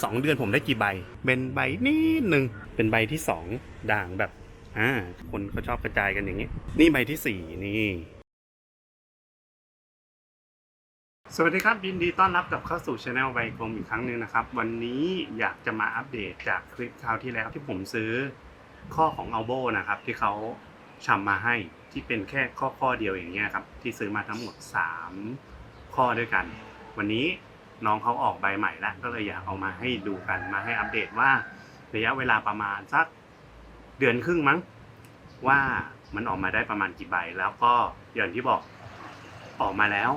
สองเดือนผมได้กี่ใบ เป็นใบนิดหนึ่งเป็นใบที่สองด่างแบบ อ่า คนเขาชอบกระจายกันอย่างนี้ นี่ใบที่สี่นี่ สวัสดีครับยินดีต้อนรับกลับเข้าสู่ช anel ใบกลมอีกครั้งหนึ่งนะครับ วันนี้อยากจะมาอัปเดตจากคลิปคราวที่แล้วที่ผมซื้อข้อของ a l b o นะครับ ที่เขาชำมาให้ที่เป็นแค่ข้อข้อเดียวอย่างเงี้ยครับ ที่ซื้อมาทั้งหมด 3 ข้อด้วยกัน วันนี้ น้องเขาออกใบใหม่แล้วก็เลยอยากเอามาให้ดูกันมาให้อัปเดตว่าระยะเวลาประมาณสักเดือนครึ่งมั้ง ว่ามันออกมาได้ประมาณกี่ใบ แล้วก็อย่างที่บอกออกมาแล้ว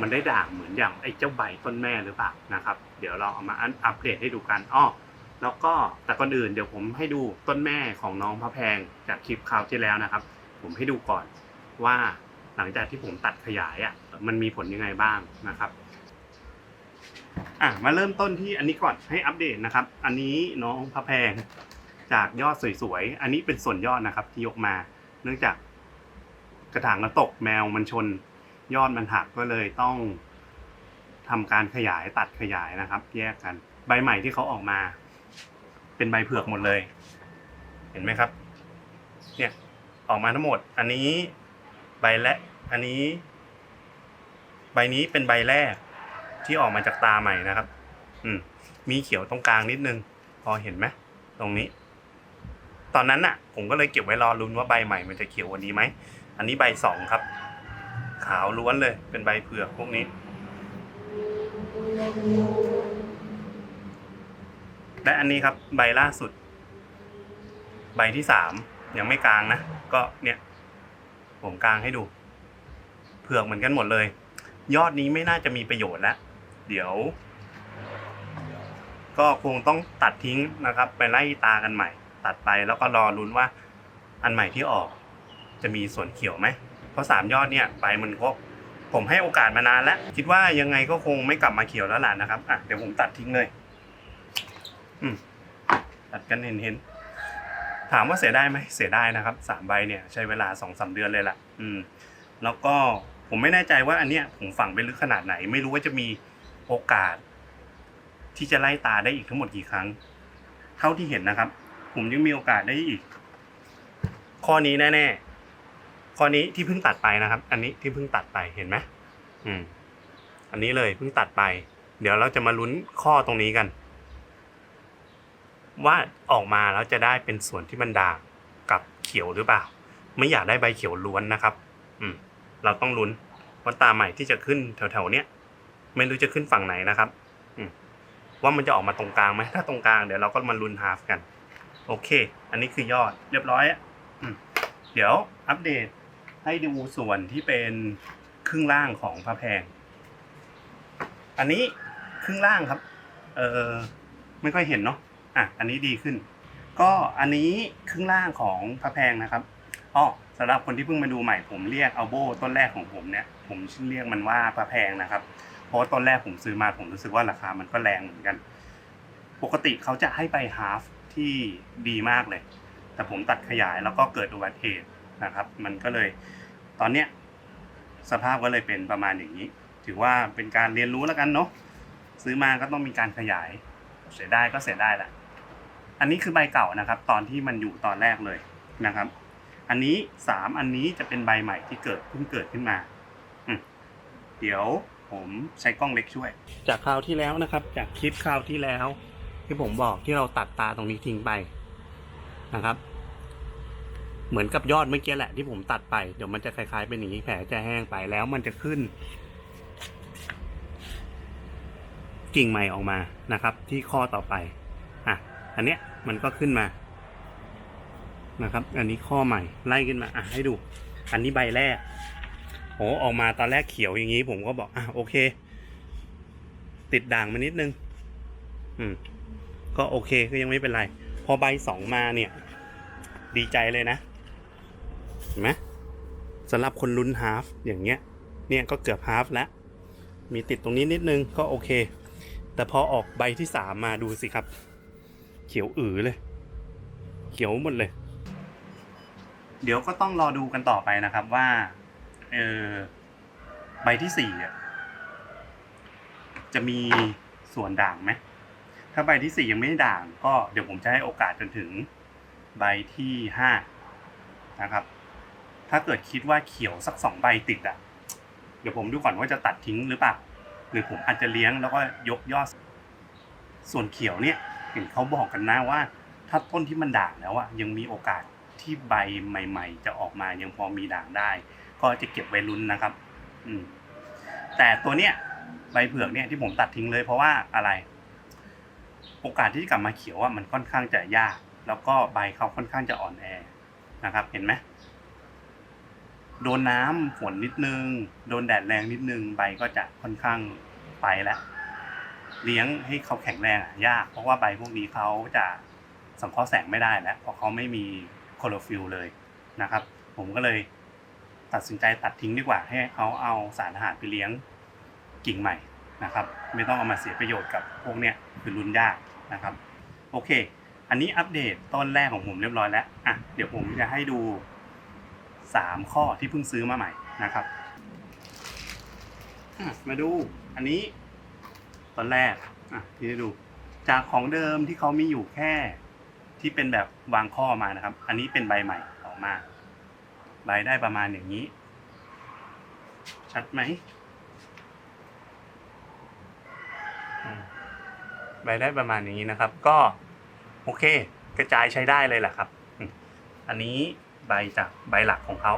มันได้ด่างเหมือนอย่างไอ้เจ้าใบต้นแม่หรือเปล่านะครับ เดี๋ยวเราเอามาอัปเดตให้ดูกันอ้อแล้วก็แต่ก่อนอื่นเดี๋ยวผมให้ดูต้นแม่ของน้องพระแพงจากคลิปคราวที่แล้วนะครับ ผมให้ดูก่อนว่าหลังจากที่ผมตัดขยายอะมันมีผลยังไงบ้างนะครับ อะมาเริ่มต้นที่อันนี้ก่อนให้อัปเดตนะครับ อันนี้น้องพระแพงจากยอดสวยๆ อันนี้เป็นส่วนยอดนะครับ ที่ยกมา เนื่องจากกระถางกระตกแมวมันชน ยอดมันหักก็เลยต้องทำการขยายตัดขยายนะครับ แยกกัน ใบใหม่ที่เขาออกมา เป็นใบเผือกหมดเลย เห็นไหมครับ เนี่ยออกมาทั้งหมด อันนี้ใบและ อันนี้ ใบนี้เป็นใบแรก ที่ออกมาจากตาใหม่นะครับ อืม มีเขียวตรงกลางนิดนึง พอเห็นไหมตรงนี้ ตอนนั้นน่ะ ผมก็เลยเก็บไว้รอลุ้นว่าใบใหม่มันจะเขียวกวันนี้ไหม อันนี้ใบสองครับ ขาวล้วนเลย เป็นใบเผือกพวกนี้ และอันนี้ครับ ใบล่าสุด ใบที่สามยังไม่กลางนะ ก็เนี่ย ผมกลางให้ดู เผือกเหมือนกันหมดเลย ยอดนี้ไม่น่าจะมีประโยชน์แล้ว เดี๋ยว ก็คงต้องตัดทิ้งนะครับ ไปไล่ตากันใหม่ ตัดไปแล้วก็รอลุ้นว่า อันใหม่ที่ออก จะมีส่วนเขียวไหมเพราะสามยอดเนี่ยใบมันครบผมให้โอกาสมานานแล้ว คิดว่ายังไงก็คงไม่กลับมาเขียวแล้วล่ะนะครับอะเดี๋ยวผมตัดทิ้งเลย อืมตัดกันเห็นเห็นถามว่าเสียได้ไหมเสียได้นะครับสามใบเนี่ยใช้เวลาสองสาเดือนเลยล่ะ อืม แล้วก็ผมไม่แน่ใจว่าอันเนี้ยผมฝังไปลึกขนาดไหน ไม่รู้ว่าจะมี โอกาส ที่จะไล่ตาได้อีกทั้งหมดกี่ครั้ง เท่าที่เห็นนะครับ ผมยังมีโอกาสได้อีก ข้อนี้แน่ๆข้อนี้ที่เพิ่งตัดไปนะครับ อันนี้ที่เพิ่งตัดไปเห็นไหมอืม อันนี้เลยเพิ่งตัดไป เดี๋ยวเราจะมาลุ้นข้อตรงนี้กัน ว่าออกมาแล้วจะได้เป็นส่วนที่มันด่างกับเขียวหรือเปล่า ไม่อยากได้ใบเขียวล้วนนะครับ อืม เราต้องลุ้นว่าตาใหม่ที่จะขึ้นแถวๆเนี้ย ไม่รู้จะขึ้นฝั่งไหนนะครับว่ามันจะออกมาตรงกลางไหมถ้าตรงกลางเดี๋ยวเราก็มาลุนฮาฟกัน โอเค อันนี้คือยอดเรียบร้อยอะเดี๋ยวอัปเดตให้ดูส่วนที่เป็นครึ่งล่างของพระแพง อันนี้ครึ่งล่างครับ เออไม่ค่อยเห็นเนาะอะอันนี้ดีขึ้น ก็อันนี้ครึ่งล่างของพระแพงนะครับอ๋อสำหรับคนที่เพิ่งมาดูใหม่ผมเรียกอัลโบต้นแรกของผมเนี่ย ผมเรียกมันว่าพระแพงนะครับ เพราะต้นแรกผมซื้อมาผมรู้สึกว่าราคามันก็แรงเหมือนกัน ปกติเขาจะให้ไปฮาฟที่ดีมากเลย แต่ผมตัดขยายแล้วก็เกิดอุบัติเหตุนะครับ มันก็เลยตอนเนี้ยสภาพก็เลยเป็นประมาณอย่างนี้ ถือว่าเป็นการเรียนรู้แล้วกันเนาะซื้อมาก็ต้องมีการขยาย เสียได้ก็เสียได้แหละอันนี้คือใบเก่านะครับ ตอนที่มันอยู่ตอนแรกเลยนะครับ อันนี้สามอันนี้จะเป็นใบใหม่ที่เกิดเพิ่งเกิดขึ้นมาเดี๋ยว ผมใช้กล้องเล็กช่วย จากคราวที่แล้วนะครับ จากคลิปคราวที่แล้ว ที่ผมบอกที่เราตัดตาตรงนี้ทิ้งไปนะครับ เหมือนกับยอดเมื่อกี้แหละที่ผมตัดไปเดี๋ยวมันจะคล้ายๆเป็นอย่างนี้แผลจะแห้งไปแล้วมันจะขึ้น กิ่งใหม่ออกมานะครับ ที่ข้อต่อไปอะอันเนี้ยมันก็ขึ้นมานะครับ อันนี้ข้อใหม่ไล่ขึ้นมาอะให้ดู อันนี้ใบแรก โอ้ออกมาตอนแรกเขียวอย่างนี้ ผมก็บอกอะโอเค ติดด่างมานิดนึง อืม ก็โอเคก็ยังไม่เป็นไร พอใบสองมาเนี่ย ดีใจเลยนะเห็นไหมสำหรับคนลุ้นฮาฟอย่างเงี้ย เนี่ยก็เกือบฮาฟแล้วมีติดตรงนี้นิดนึงก็โอเค แต่พอออกใบที่สามมาดูสิครับ เขียวอือเลย เขียวหมดเลย เดี๋ยวก็ต้องรอดูกันต่อไปนะครับว่า เออใบที่สี่อะจะมีส่วนด่างไหมถ้าใบที่สี่ยังไม่ด่าง ก็เดี๋ยวผมจะให้โอกาสจนถึงใบที่ห้านะครับ ถ้าเกิดคิดว่าเขียวสักสองใบติดอะ เดี๋ยวผมดูก่อนว่าจะตัดทิ้งหรือเปล่า หรือผมอาจจะเลี้ยงแล้วก็ยกยอด ส่วนเขียวเนี่ย เห็นเขาบอกกันนะว่า ถ้าต้นที่มันด่างแล้วอะยังมีโอกาสที่ใบใหม่ ๆ จะออกมายังพอมีด่างได้ ก็จะเก็บไว้ลุ้นนะครับ อืม แต่ตัวเนี้ยใบเผือกเนี่ยที่ผมตัดทิ้งเลยเพราะว่าอะไร โอกาสที่จะกลับมาเขียวอะมันค่อนข้างจะยาก แล้วก็ใบเขาค่อนข้างจะอ่อนแอนะครับ เห็นไหมโดนน้ำฝนนิดนึง โดนแดดแรงนิดนึงใบก็จะค่อนข้างไปแล้วเลี้ยงให้เขาแข็งแรงอะยาก เพราะว่าใบพวกนี้เขาจะสังเคราะห์แสงไม่ได้แล้วเพราะเขาไม่มีคลอโรฟิลเลยนะครับ ผมก็เลย ตัดสินใจตัดทิ้งดีกว่าให้เขาเอาสารอาหารไปเลี้ยงกิ่งใหม่นะครับ ไม่ต้องเอามาเสียประโยชน์กับพวกเนี้ยคือรุนยากนะครับ โอเค อันนี้อัปเดตต้นแรกของผมเรียบร้อยแล้วอะเดี๋ยวผมจะให้ดูสามข้อที่เพิ่งซื้อมาใหม่นะครับมาดูอันนี้ตอนแรกอะที่ให้ดูจากของเดิมที่เขามีอยู่แค่ที่เป็นแบบวางข้อมานะครับ อันนี้เป็นใบใหม่ออกมา ใบได้ประมาณอย่างนี้ ชัดไหมใบได้ประมาณอย่างนี้นะครับ ก็โอเค กระจายใช้ได้เลยแหละครับ อันนี้ใบจากใบหลักของเขา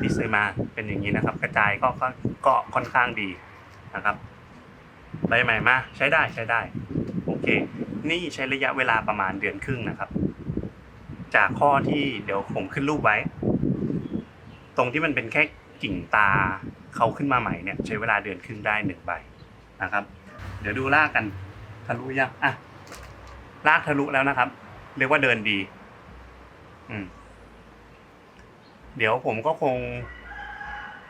ที่ซื้อมาเป็นอย่างนี้นะครับ กระจายก็ก็ก็ค่อนข้างดีนะครับ ใบใหม่มาใช้ได้ใช้ได้โอเค นี่ใช้ระยะเวลาประมาณเดือนครึ่งนะครับ จากข้อที่เดี๋ยวผมขึ้นรูปไว้ ตรงที่มันเป็นแค่กิ่งตาเขาขึ้นมาใหม่เนี่ยใช้เวลาเดือนครึ่งได้หนึ่งใบนะครับ เดี๋ยวดูลากกันทะลุยังอะลากทะลุแล้วนะครับ เรียกว่าเดินดี อืม เดี๋ยวผมก็คง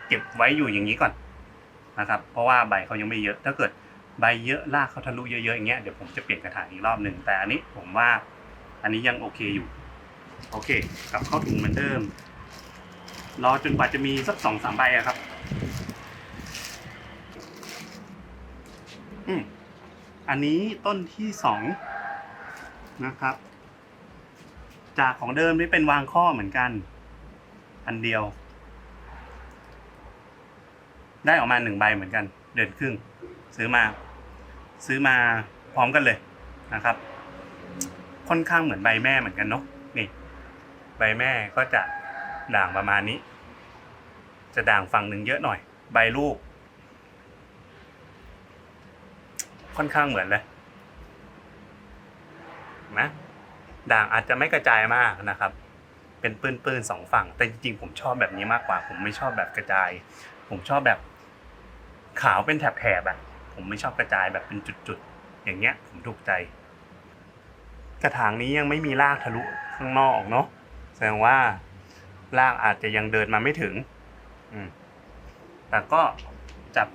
เก็บไว้อยู่อย่างนี้ก่อนนะครับ เพราะว่าใบเขายังไม่เยอะ ถ้าเกิดใบเยอะลากเขาทะลุเยอะๆอย่างเงี้ยเดี๋ยวผมจะเปลี่ยนกระถางอีกรอบหนึ่งแต่อันนี้ผมว่า อันนี้ยังโอเคอยู่ โอเคกลับเข้าถุงเหมือนเดิม รอจนกว่าจะมีสักสองสามใบอะครับ อืมอันนี้ต้นที่สองนะครับ จากของเดิมที่เป็นวางข้อเหมือนกัน อันเดียว ได้ออกมาหนึ่งใบเหมือนกัน เดือนครึ่ง ซื้อมา ซื้อมาพร้อมกันเลยนะครับ ค่อนข้างเหมือนใบแม่เหมือนกันเนาะนี่ ใบแม่ก็จะ ด่างประมาณนี้ จะด่างฝั่งหนึ่งเยอะหน่อย ใบลูก ค่อนข้างเหมือนเลยนไหมด่างอาจจะไม่กระจายมากนะครับ เป็นปื้นๆสองฝั่ง แต่จริงๆผมชอบแบบนี้มากกว่า ผมไม่ชอบแบบกระจาย ผมชอบแบบขาวเป็นแถบๆอะผมไม่ชอบกระจายแบบเป็นจุดๆ อย่างเงี้ย ผมถูกใจ กระถางนี้ยังไม่มีรากทะลุข้างนอกเนาะ แสดงว่า รากอาจจะยังเดินมาไม่ถึง อืม แต่ก็จับ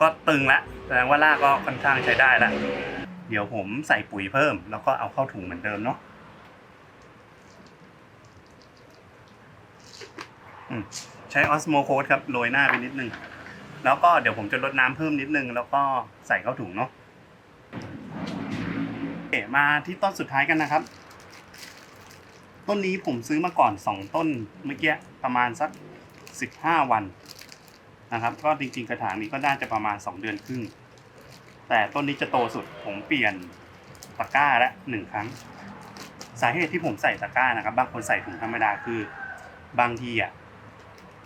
ก็ตึงละแสดงว่ารากก็ค่อนข้างใช้ได้ละเดี๋ยวผมใส่ปุ๋ยเพิ่ม แล้วก็เอาเข้าถุงเหมือนเดิมเนาะใช้ออสโมโคดครับโรยหน้าไปนิดนึง แล้วก็เดี๋ยวผมจะลดน้ำเพิ่มนิดนึง แล้วก็ใส่เข้าถุงเนาะมาที่ต้นสุดท้ายกันนะครับ ต้นนี้ผมซื้อมาก่อนสองต้นเมื่อกี้ประมาณสักสิบห้าวันนะครับ ก็จริงๆกระถางนี้ก็น่าจะประมาณสองเดือนครึ่ง แต่ต้นนี้จะโตสุดผมเปลี่ยนตะกร้าละหนึ่งครั้ง สาเหตุที่ผมใส่ตะกร้านะครับ บางคนใส่ถุงธรรมดาคือบางทีอะ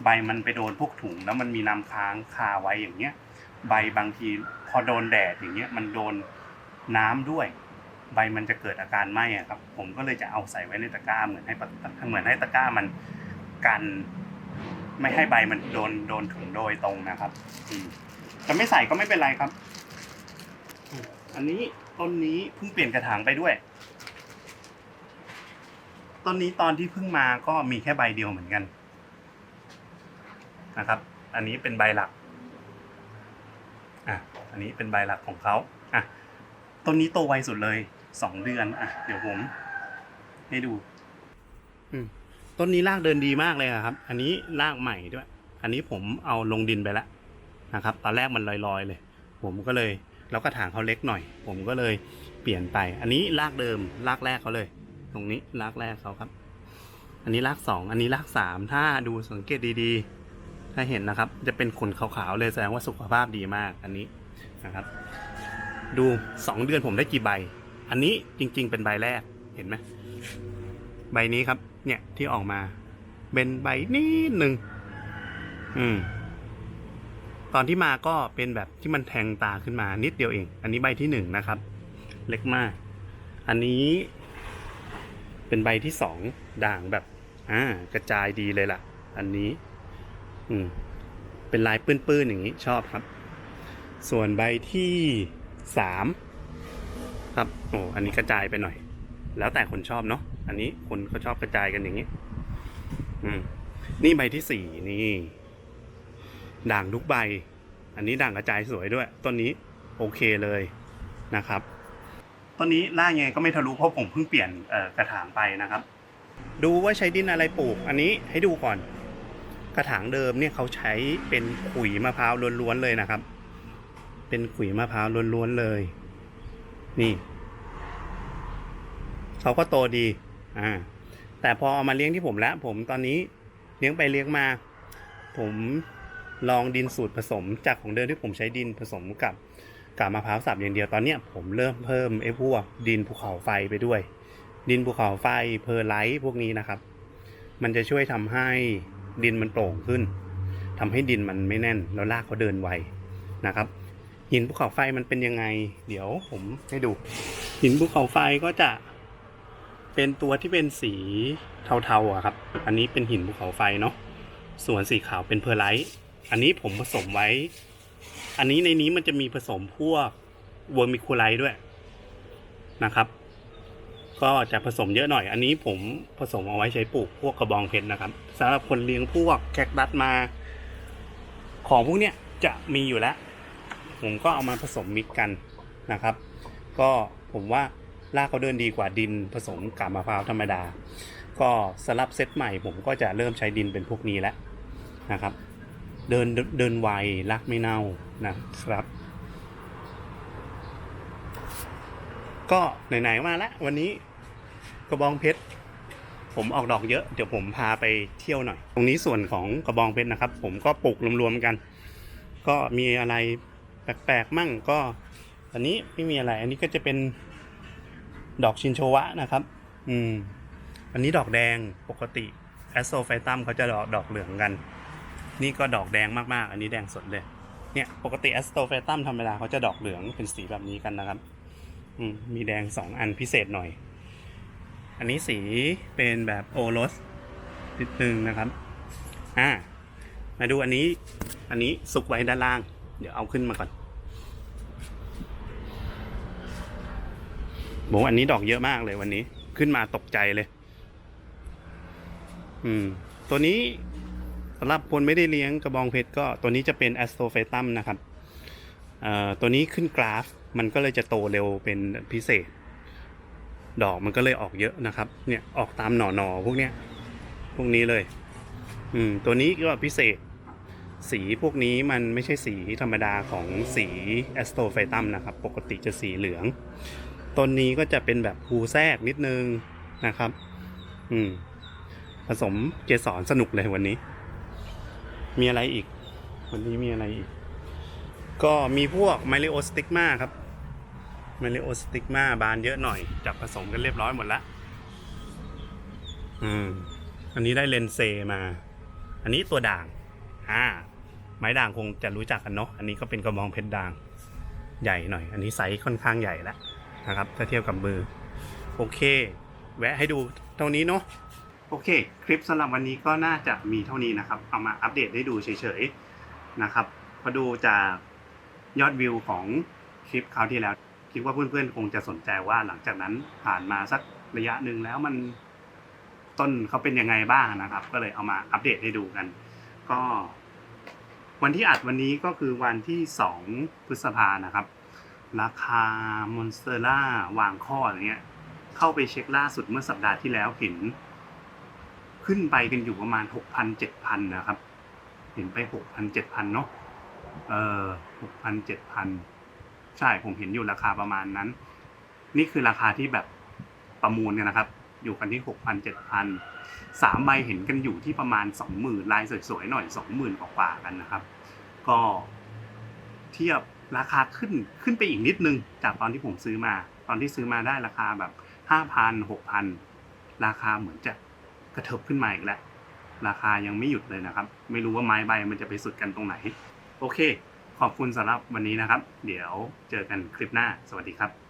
ใบมันไปโดนพวกถุงแล้วมันมีน้ำค้างคาไว้อย่างเงี้ย ใบบางทีพอโดนแดดอย่างเงี้ยมันโดนน้ำด้วย ใบมันจะเกิดอาการไหม้ครับ ผมก็เลยจะเอาใส่ไว้ในตะกร้าเหมือนให้เหมือนให้ตะกร้ามันกันไม่ให้ใบมันโดนโดนถุงโดยตรงนะครับจะไม่ใส่ก็ไม่เป็นไรครับ อันนี้ต้นนี้เพิ่งเปลี่ยนกระถางไปด้วย ต้นนี้ตอนที่เพิ่งมาก็มีแค่ใบเดียวเหมือนกันนะครับ อันนี้เป็นใบหลัก อะ อันนี้เป็นใบหลักของเขาอะ ต้นนี้โตไวสุดเลย สองเดือนอะเดี๋ยวผมให้ดูต้นนี้รากเดินดีมากเลยครับ อันนี้รากใหม่ด้วย อันนี้ผมเอาลงดินไปแล้วนะครับ ตอนแรกมันลอยๆเลย ผมก็เลยแล้วกระถางเขาเล็กหน่อย ผมก็เลยเปลี่ยนไป อันนี้รากเดิมรากแรกเขาเลย ตรงนี้รากแรกเขาครับ อันนี้รากสองอันนี้รากสามถ้าดูสังเกตดีๆ ถ้าเห็นนะครับ จะเป็นขนขาวๆเลยแสดงว่าสุขภาพดีมากอันนี้นะครับ ดูสองเดือนผมได้กี่ใบ อันนี้จริง ๆ เป็นใบแรกเห็นไหมใบนี้ครับ เนี่ยที่ออกมา เป็นใบนิดหนึ่งอืม ตอนที่มาก็เป็นแบบที่มันแทงตาขึ้นมานิดเดียวเอง อันนี้ใบที่หนึ่งนะครับ เล็กมาก อันนี้เป็นใบที่สองด่างแบบอ่ากระจายดีเลยล่ะ อันนี้ อืม เป็นลายปื้นๆอย่างนี้ชอบครับ ส่วนใบที่สาม ครับโอ้อันนี้กระจายไปหน่อย แล้วแต่คนชอบเนาะอันนี้คนเขาชอบกระจายกันอย่างนี้ อืม นี่ใบที่สี่นี่ ด่างทุกใบ อันนี้ด่างกระจายสวยด้วยต้นนี้โอเคเลยนะครับต้นนี้ล่ากยังไงก็ไม่ทะลุเพราะผมเพิ่งเปลี่ยนกระถางไปนะครับ ดูว่าใช้ดินอะไรปลูก อันนี้ให้ดูก่อน กระถางเดิมเนี่ยเขาใช้เป็นขุยมะพร้าวล้วนๆเลยนะครับ เป็นขุยมะพร้าวล้วนๆเลย นี่เขาก็โตดีอ่าแต่พอเอามาเลี้ยงที่ผมแล้วผมตอนนี้เลี้ยงไปเลี้ยงมา ผมลองดินสูตรผสมจากของเดิมที่ผมใช้ดินผสมกับกาบมะพร้าวสับอย่างเดียวตอนเนี้ยผมเริ่มเพิ่มไอ้พวกดินภูเขาไฟไปด้วย ดินภูเขาไฟเพอร์ไลท์พวกนี้นะครับ มันจะช่วยทำให้ดินมันโปร่งขึ้นทำให้ดินมันไม่แน่นแล้วรากเขาเดินไวนะครับ หินภูเขาไฟมันเป็นยังไง เดี๋ยวผมให้ดู หินภูเขาไฟก็จะเป็นตัวที่เป็นสีเทาๆอะครับ อันนี้เป็นหินภูเขาไฟเนาะส่วนสีขาวเป็นเพอร์ไลท์อันนี้ผมผสมไว้ อันนี้ในนี้มันจะมีผสมพวกเวอร์มิคูไลท์ด้วยนะครับ ก็จะผสมเยอะหน่อย อันนี้ผมผสมเอาไว้ใช้ปลูกพวกกระบองเพชรนะครับสำหรับคนเลี้ยงพวกแคคตัสมา ของพวกเนี้ยจะมีอยู่แล้ว ผมก็เอามาผสมมิกกันนะครับ ก็ผมว่ารากเขาเดินดีกว่าดินผสมกาบมะพร้าวธรรมดา ก็สำหรับเซตใหม่ผมก็จะเริ่มใช้ดินเป็นพวกนี้แล้วนะครับ เดินเดินไวรักไม่เน่านะครับ ก็ไหนๆมาแล้ววันนี้กระบองเพชรผมออกดอกเยอะเดี๋ยวผมพาไปเที่ยวหน่อย ตรงนี้ส่วนของกระบองเพชรนะครับ ผมก็ปลูกรวมๆกัน ก็มีอะไร แปลกๆมั่งก็อันนี้ไม่มีอะไร อันนี้ก็จะเป็นดอกชินโชวะนะครับ อืม อันนี้ดอกแดงปกติแอสโซไฟตัมเขาจะดอกดอกเหลืองกัน นี่ก็ดอกแดงมากๆ อันนี้แดงสดเลย เนี่ย ปกติแอสโตไฟตัมธรรมดาเขาจะดอกเหลืองเป็นสีแบบนี้กันนะครับ อืม มีแดงสองอันพิเศษหน่อย อันนี้สีเป็นแบบโอรสนิดนึงนะครับ อ่า มาดูอันนี้ อันนี้สุกไว้ด้านล่าง เดี๋ยวเอาขึ้นมาก่อนโหอันนี้ดอกเยอะมากเลยวันนี้ ขึ้นมาตกใจเลย อืม ตัวนี้สำหรับคนไม่ได้เลี้ยงกระบองเพชรก็ตัวนี้จะเป็นแอสโตเฟตัมนะครับเอ่อตัวนี้ขึ้นกราฟ มันก็เลยจะโตเร็วเป็นพิเศษ ดอกมันก็เลยออกเยอะนะครับ เนี่ยออกตามหน่อหนอๆพวกเนี้ย พวกนี้เลย อืม ตัวนี้ก็พิเศษ สีพวกนี้มันไม่ใช่สีธรรมดาของสีแอสโตไฟตัมนะครับ ปกติจะสีเหลือง ต้นนี้ก็จะเป็นแบบภูแทรกนิดนึงนะครับ อืม ผสมเกสรสนุกเลยวันนี้ มีอะไรอีก วันนี้มีอะไรอีก ก็มีพวกไมเลโอสติกมาครับไมเลโอสติกมาบานเยอะหน่อย จับผสมกันเรียบร้อยหมดละอืม อันนี้ได้เลนเซมา อันนี้ตัวด่างอ่า ไม้ด่างคงจะรู้จักกันเนาะอันนี้ก็เป็นกระบองเพชรด่างใหญ่หน่อย อันนี้ไซส์ค่อนข้างใหญ่แล้วนะครับ ถ้าเทียบกับมือ โอเค แวะให้ดูเท่านี้เนาะโอเค คลิปสำหรับวันนี้ก็น่าจะมีเท่านี้นะครับ เอามาอัปเดตให้ดูเฉยๆนะครับพอดูจากยอดวิวของคลิปคราวที่แล้ว คิดว่าเพื่อนๆ คงจะสนใจว่าหลังจากนั้นผ่านมาสักระยะหนึ่งแล้วมันต้นเขาเป็นยังไงบ้างนะครับ ก็เลยเอามาอัปเดตให้ดูกัน ก็ วันที่อัดวันนี้ก็คือวันที่ 2 พฤษภานะครับ ราคามอนสเตอร่าวางข้ออะไรเงี้ย เข้าไปเช็คล่าสุดเมื่อสัปดาห์ที่แล้วเห็น ขึ้นไปกันอยู่ประมาณหกพันเจ็ดพันนะครับ เห็นไปหกพันเจ็ดพันเนาะเออหกพันเจ็ดพันใช่ผมเห็นอยู่ราคาประมาณนั้น นี่คือราคาที่แบบประมูลกันนะครับ อยู่กันที่หกพันเจ็ดพันสามใบเห็นกันอยู่ที่ประมาณสองหมื่นลายสวยๆหน่อยสองหมื่นกว่าๆกันนะครับ ก็เทียบราคาขึ้นขึ้นไปอีกนิดนึง จากตอนที่ผมซื้อมา ตอนที่ซื้อมาได้ราคาแบบห้าพันหกพันราคาเหมือนจะกระเถิบขึ้นมาอีกแล้ว ราคายังไม่หยุดเลยนะครับ ไม่รู้ว่าไม้ใบมันจะไปสุดกันตรงไหน โอเค ขอบคุณสำหรับวันนี้นะครับ เดี๋ยวเจอกันคลิปหน้า สวัสดีครับ